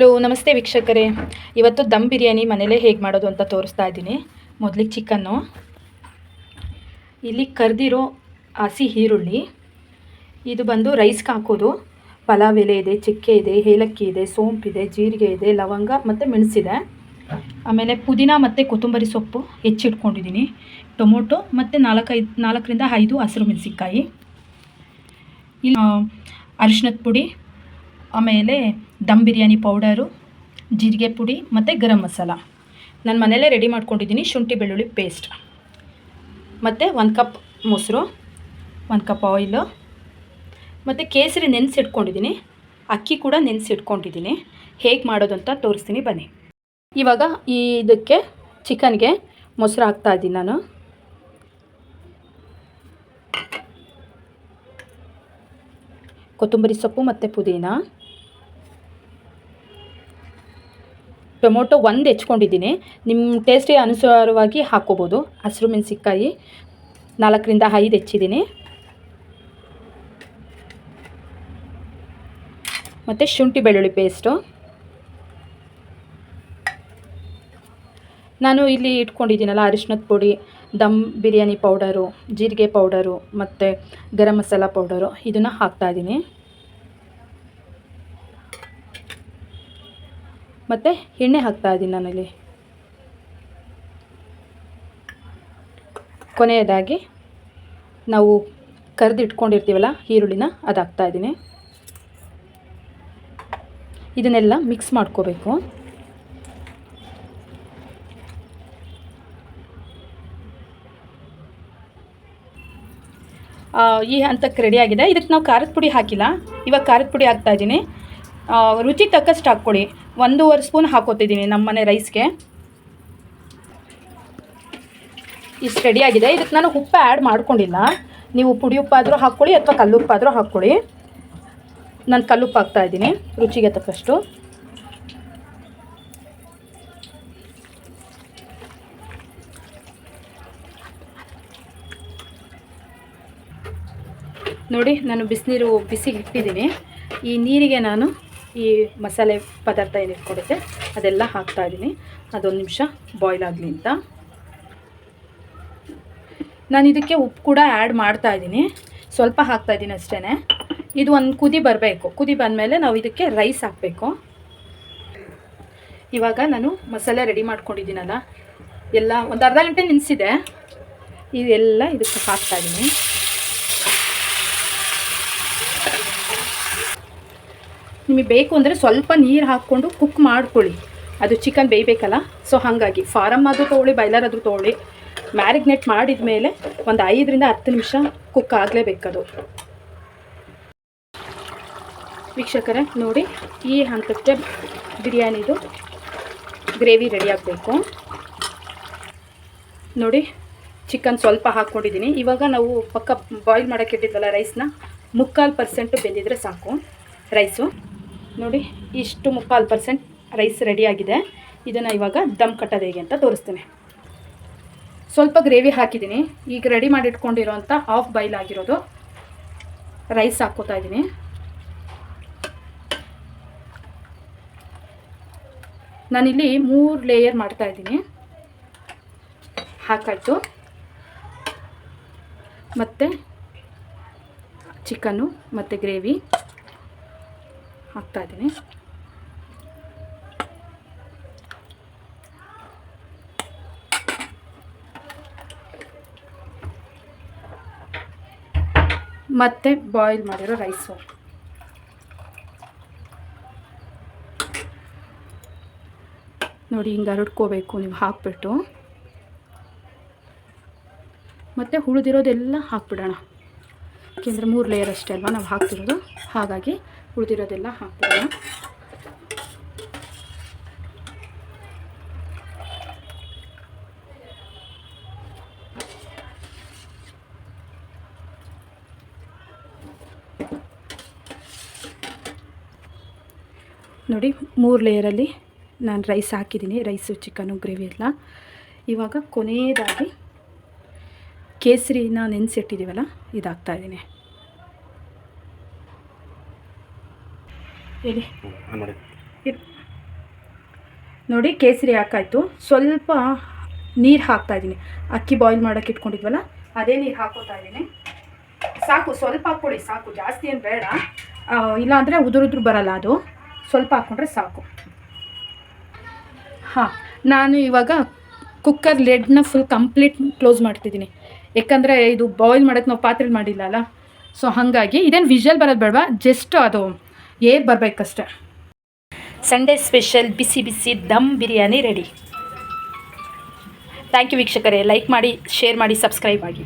Hello ನಮಸ್ತೆ ವೀಕ್ಷಕರೇ. ಇವತ್ತು ದಮ್ ಬಿರಿಯಾನಿ ಮನೇಲೇ ಹೇಗೆ ಮಾಡೋದು ಅಂತ ತೋರಿಸ್ತಾ ಇದ್ದೀನಿ. ಮೊದಲಿಗೆ ಚಿಕನ್ನು. ಇಲ್ಲಿ ಕರೆದಿರೋ ಹಸಿ ಈರುಳ್ಳಿ. ಇದು ಬಂದು ರೈಸ್ಗೆ ಹಾಕೋದು. ಪಲಾವ್ ಎಲೆ ಇದೆ, ಚಕ್ಕೆ ಇದೆ, ಏಲಕ್ಕಿ ಇದೆ ಸೋಂಪಿದೆ ಜೀರಿಗೆ ಇದೆ, ಲವಂಗ ಮತ್ತು ಮೆಣಸಿದೆ. ಆಮೇಲೆ ಪುದೀನ ಮತ್ತು ಕೊತ್ತಂಬರಿ ಸೊಪ್ಪು ಹೆಚ್ಚಿಟ್ಕೊಂಡಿದ್ದೀನಿ. ಟೊಮೊಟೊ ಮತ್ತು ನಾಲ್ಕೈದು, ನಾಲ್ಕರಿಂದ ಐದು ಹಸಿರು ಮೆಣಸಿನ್ಕಾಯಿ. ಇಲ್ಲಿ ಅರಿಶಿನದ ಪುಡಿ ಆಮೇಲೆ ದಮ್ ಬಿರಿಯಾನಿ ಪೌಡರು, ಜೀರಿಗೆ ಪುಡಿ ಮತ್ತು ಗರಂ ಮಸಾಲ. ನಾನು ಮನೆಯಲ್ಲೇ ರೆಡಿ ಮಾಡ್ಕೊಂಡಿದ್ದೀನಿ ಶುಂಠಿ ಬೆಳ್ಳುಳ್ಳಿ ಪೇಸ್ಟ್ ಮತ್ತು ಒಂದು ಕಪ್ ಮೊಸರು, ಒಂದು ಕಪ್ ಆಯಿಲು ಮತ್ತು ಕೇಸರಿ ನೆನೆಸಿಟ್ಕೊಂಡಿದ್ದೀನಿ. ಅಕ್ಕಿ ಕೂಡ ನೆನೆಸಿಟ್ಕೊಂಡಿದ್ದೀನಿ. ಹೇಗೆ ಮಾಡೋದು ಅಂತ ತೋರಿಸ್ತೀನಿ ಬನ್ನಿ. ಇವಾಗ ಈ ಇದಕ್ಕೆ ಚಿಕನ್ಗೆ ಮೊಸರು ಹಾಕ್ತಾ ಇದ್ದೀನಿ ನಾನು. ಕೊತ್ತಂಬರಿ ಸೊಪ್ಪು ಮತ್ತು ಪುದೀನ. ಟೊಮೊಟೊ ಒಂದು ಹೆಚ್ಕೊಂಡಿದ್ದೀನಿ. ನಿಮ್ಮ ಟೇಸ್ಟಿಗೆ ಅನುಸಾರವಾಗಿ ಹಾಕ್ಕೋಬೋದು. ಹಸಿರು ಮೆಣಸಿನ್ಕಾಯಿ ನಾಲ್ಕರಿಂದ ಐದು ಹೆಚ್ಚಿದ್ದೀನಿ. ಮತ್ತು ಶುಂಠಿ ಬೆಳ್ಳುಳ್ಳಿ ಪೇಸ್ಟು ನಾನು ಇಲ್ಲಿ ಇಟ್ಕೊಂಡಿದ್ದೀನಲ್ಲ ಅರಿಶಿನದ ಪುಡಿ, ದಮ್ ಬಿರಿಯಾನಿ ಪೌಡರು, ಜೀರಿಗೆ ಪೌಡರು, ಮತ್ತು ಗರಂ ಮಸಾಲ ಪೌಡರು, ಇದನ್ನು ಹಾಕ್ತಾಯಿದ್ದೀನಿ ಮತ್ತು ಎಣ್ಣೆ ಹಾಕ್ತಾ ಇದ್ದೀನಿ ನಾನಲ್ಲಿ. ಕೊನೆಯದಾಗಿ ನಾವು ಕರೆದು ಇಟ್ಕೊಂಡಿರ್ತೀವಲ್ಲ ಈರುಳ್ಳಿನ ಅದು ಹಾಕ್ತಾ ಇದ್ದೀನಿ. ಇದನ್ನೆಲ್ಲ ಮಿಕ್ಸ್ ಮಾಡ್ಕೋಬೇಕು. ಈ ಹಂತಕ್ಕೆ ಆಗಿದೆ. ಇದಕ್ಕೆ ನಾವು ಖಾರದ ಪುಡಿ ಹಾಕಿಲ್ಲ. ಇವಾಗ ಖಾರದ ಪುಡಿ ಹಾಕ್ತಾ ಇದ್ದೀನಿ. ರುಚಿ ತಕ್ಕಷ್ಟು ಹಾಕ್ಕೊಡಿ. ಒಂದೂವರೆ ಸ್ಪೂನ್ ಹಾಕೋತಿದ್ದೀನಿ ನಮ್ಮ ಮನೆ ರೈಸ್ಗೆ. ಇಷ್ಟು ರೆಡಿಯಾಗಿದೆ ಇದಕ್ಕೆ ನಾನು ಉಪ್ಪು ಆ್ಯಡ್ ಮಾಡ್ಕೊಂಡಿಲ್ಲ. ನೀವು ಪುಡಿ ಉಪ್ಪಾದರೂ ಹಾಕ್ಕೊಳ್ಳಿ ಅಥವಾ ಕಲ್ಲುಪ್ಪಾದರೂ ಹಾಕ್ಕೊಳ್ಳಿ. ನಾನು ಕಲ್ಲುಪ್ಪು ಹಾಕ್ತಾ ಇದ್ದೀನಿ, ರುಚಿಗೆ ತಕ್ಕಷ್ಟು. ನೋಡಿ, ನಾನು ಬಿಸಿನೀರು ಬಿಸಿಗೆ ಇಟ್ಟಿದ್ದೀನಿ. ಈ ನೀರಿಗೆ ನಾನು ಈ ಮಸಾಲೆ ಪದಾರ್ಥ ಏನು ಇಟ್ಕೊಂಡಿದ್ದೆ ಅದೆಲ್ಲ ಹಾಕ್ತಾ ಇದ್ದೀನಿ. ಅದೊಂದು ನಿಮಿಷ ಬಾಯ್ಲ್ ಆಗಲಿ ಅಂತ. ನಾನು ಇದಕ್ಕೆ ಉಪ್ಪು ಕೂಡ ಆ್ಯಡ್ ಮಾಡ್ತಾ ಇದ್ದೀನಿ. ಸ್ವಲ್ಪ ಹಾಕ್ತಾ ಇದ್ದೀನಿ ಅಷ್ಟೇ ಇದು ಒಂದು ಕುದಿ ಬರಬೇಕು. ಕುದಿ ಬಂದಮೇಲೆ ನಾವು ಇದಕ್ಕೆ ರೈಸ್ ಹಾಕಬೇಕು. ಇವಾಗ ನಾನು ಮಸಾಲೆ ರೆಡಿ ಮಾಡ್ಕೊಂಡಿದ್ದೀನಲ್ಲ, ಎಲ್ಲ ಒಂದು ಅರ್ಧ ಗಂಟೆ ನಿನ್ಸಿದೆ ಇದೆಲ್ಲ ಇದಕ್ಕೆ ಹಾಕ್ತಾ ನಿಮಗೆ ಬೇಕು ಅಂದರೆ ಸ್ವಲ್ಪ ನೀರು ಹಾಕ್ಕೊಂಡು ಕುಕ್ ಮಾಡ್ಕೊಳ್ಳಿ. ಅದು ಚಿಕನ್ ಬೇಯಬೇಕಲ್ಲ? ಸೊ ಹಾಗಾಗಿ ಫಾರಮ್ ಆದರೂ ತೊಗೊಳ್ಳಿ ಬಾಯ್ಲರ್ ಆದರೂ ತೊಗೊಳ್ಳಿ. ಮ್ಯಾರಿಗ್ನೇಟ್ ಮಾಡಿದ ಮೇಲೆ ಒಂದು ಐದರಿಂದ ಹತ್ತು ನಿಮಿಷ ಕುಕ್ ಆಗಲೇಬೇಕದು ವೀಕ್ಷಕರೇ, ನೋಡಿ ಈ ಹಂತಕ್ಕೆ ಬಿರಿಯಾನಿದು ಗ್ರೇವಿ ರೆಡಿ ಆಗಬೇಕು. ನೋಡಿ ಚಿಕನ್ ಸ್ವಲ್ಪ ಹಾಕ್ಕೊಂಡಿದ್ದೀನಿ. ಇವಾಗ ನಾವು ಪಕ್ಕ ಬಾಯ್ಲ್ ಮಾಡೋಕ್ಕೆ ಇಟ್ಟಿದ್ವಲ್ಲ ರೈಸ್ನ ಮುಕ್ಕಾಲು ಪರ್ಸೆಂಟು ಬೆಂದಿದ್ರೆ ಸಾಕು. ರೈಸು ನೋಡಿ, ಇಷ್ಟು ಮುಕ್ಕಾಲು ಪರ್ಸೆಂಟ್ ರೈಸ್ ರೆಡಿಯಾಗಿದೆ ಇದನ್ನು ಇವಾಗ ದಮ್ ಕಟ್ಟೋದು ಹೇಗೆ ಅಂತ ತೋರಿಸ್ತೀನಿ. ಸ್ವಲ್ಪ ಗ್ರೇವಿ ಹಾಕಿದ್ದೀನಿ. ಈಗ ರೆಡಿ ಮಾಡಿಟ್ಕೊಂಡಿರೋಂಥ ಹಾಫ್ ಬಾಯ್ಲ್ ಆಗಿರೋದು ರೈಸ್ ಹಾಕ್ಕೋತಾ ಇದ್ದೀನಿ. ನಾನಿಲ್ಲಿ ಮೂರು ಲೇಯರ್ ಮಾಡ್ತಾ ಇದ್ದೀನಿ. ಹಾಕಾಯಿತು. ಮತ್ತು ಚಿಕನ್ನು ಮತ್ತು ಗ್ರೇವಿ ಹಾಕ್ತಾ ಇದ್ದೀನಿ ಮತ್ತು ಬಾಯ್ಲ್ ಮಾಡಿರೋ ರೈಸು ನೋಡಿ, ಹಿಂಗೆ ಹರಡ್ಕೋಬೇಕು ನೀವು ಹಾಕ್ಬಿಟ್ಟು. ಮತ್ತು ಉಳಿದಿರೋದೆಲ್ಲ ಹಾಕ್ಬಿಡೋಣ. ಯಾಕೆಂದರೆ ಮೂರು ಲೇಯರ್ ಅಷ್ಟೇ ಅಲ್ವಾ, ನಾವು ಹಾಕ್ತಿರೋದು. ಹಾಗಾಗಿ ಉಳಿದಿರೋದೆಲ್ಲ ಹಾಕ್ಬಿಡೋಣ. ನೋಡಿ, ಮೂರು ಲೇಯರಲ್ಲಿ ನಾನು ರೈಸ್ ಹಾಕಿದ್ದೀನಿ ರೈಸು ಚಿಕನು ಗ್ರೇವಿ ಎಲ್ಲ. ಇವಾಗ ಕೊನೆಯದಾಗಿ ಕೇಸರಿನ ನೆನೆಸಿಟ್ಟಿದ್ದೀವಲ್ಲ ಇದು ಹಾಕ್ತಾ ಇದ್ದೀನಿ ಹೇಳಿ. ನೋಡಿ ಕೇಸರಿ ಹಾಕಾಯ್ತು. ಸ್ವಲ್ಪ ನೀರು ಹಾಕ್ತಾ ಇದ್ದೀನಿ. ಅಕ್ಕಿ ಬಾಯ್ಲ್ ಮಾಡೋಕ್ಕೆ ಇಟ್ಕೊಂಡಿದ್ವಲ್ಲ ಅದೇ ನೀರು ಹಾಕೋತಾ ಇದ್ದೀನಿ. ಸಾಕು ಸ್ವಲ್ಪ ಹಾಕ್ಕೊಳ್ಳಿ ಸಾಕು. ಜಾಸ್ತಿ ಏನು ಬೇಡ. ಇಲ್ಲಾಂದರೆ ಉದುರು ಉದುರು ಬರಲ್ಲ ಅದು. ಸ್ವಲ್ಪ ಹಾಕ್ಕೊಂಡ್ರೆ ಸಾಕು. ಹಾಂ ನಾನು ಇವಾಗ ಕುಕ್ಕರ್ ಲೆಡ್ನ ಫುಲ್ ಕಂಪ್ಲೀಟ್ ಕ್ಲೋಸ್ ಮಾಡ್ತಿದ್ದೀನಿ. ಯಾಕಂದರೆ ಇದು ಬಾಯ್ಲ್ ಮಾಡೋಕ್ಕೆ ನಾವು ಪಾತ್ರೆ ಮಾಡಿಲ್ಲ ಅಲ್ಲ? ಸೊ ಹಾಗಾಗಿ ಇದೇನು ವಿಷಲ್ ಬರೋದು ಬೇಡವಾ? ಜಸ್ಟ್ ಅದು ಏರ್ ಬರಬೇಕಷ್ಟೆ. ಸಂಡೇ ಸ್ಪೆಷಲ್ ಬಿಸಿ ಬಿಸಿ dum biryani ready thank you ವೀಕ್ಷಕರೇ ಲೈಕ್ ಮಾಡಿ ಶೇರ್ ಮಾಡಿ ಸಬ್ಸ್ಕ್ರೈಬ್ ಆಗಿ.